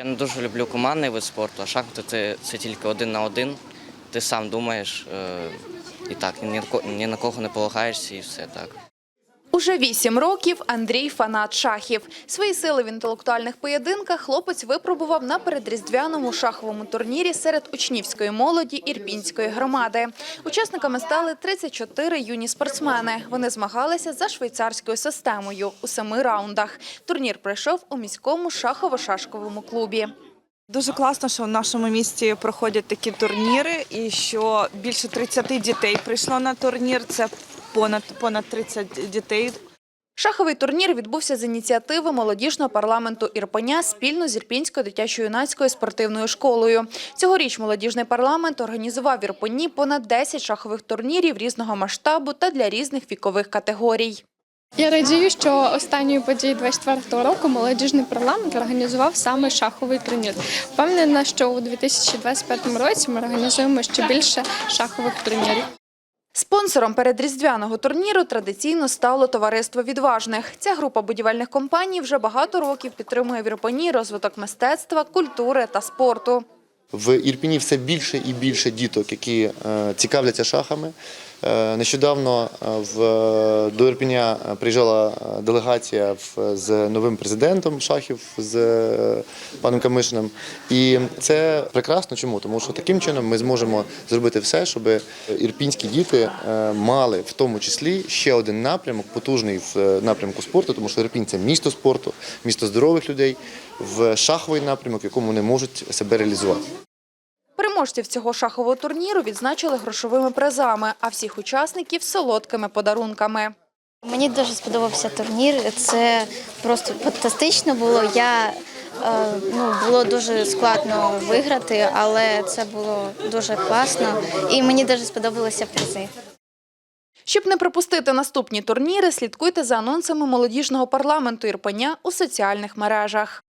Я не дуже люблю командний вид спорту, а шахмати це, це тільки один на один. Ти сам думаєш е, і так, ні на кого не полагаєшся і все так. Уже вісім років Андрій фанат шахів. Свої сили в інтелектуальних поєдинках хлопець випробував на передріздвяному шаховому турнірі серед учнівської молоді Ірпінської громади. Учасниками стали 34 юні спортсмени. Вони змагалися за швейцарською системою у семи раундах. Турнір пройшов у міському шахово-шашковому клубі. Дуже класно, що в нашому місті проходять такі турніри, і що більше 30 дітей прийшло на турнір. Це понад понад 30 дітей. Шаховий турнір відбувся з ініціативи молодіжного парламенту Ірпеня спільно з Ірпінською дитячо-юнацькою спортивною школою. Цьогоріч молодіжний парламент організував в Ірпені понад 10 шахових турнірів різного масштабу та для різних вікових категорій. Я радію, що останньою подією 24-го року молодіжний парламент організував саме шаховий турнір. Впевнена, що у 2025 році ми організуємо ще більше шахових турнірів. Спонсором передріздвяного турніру традиційно стало товариство відважних. Ця група будівельних компаній вже багато років підтримує в Ірпені розвиток мистецтва, культури та спорту. В Ірпіні все більше і більше діток, які е, цікавляться шахами. Е, Нещодавно е, в, до Ірпіня приїжджала е, делегація з новим президентом шахів, з е, паном Камишиним. І це прекрасно. Чому? Тому що таким чином ми зможемо зробити все, щоб ірпінські діти е, мали в тому числі ще один напрямок, потужний в е, напрямку спорту, тому що Ірпінь це місто спорту, місто здорових людей, в шаховий напрямок, в якому вони можуть себе реалізувати. Переможців цього шахового турніру відзначили грошовими призами, а всіх учасників солодкими подарунками. Мені дуже сподобався турнір. Це просто фантастично було. Я е, ну було дуже складно виграти, але це було дуже класно. І мені дуже сподобалися призи. Щоб не пропустити наступні турніри, слідкуйте за анонсами молодіжного парламенту Ірпеня у соціальних мережах.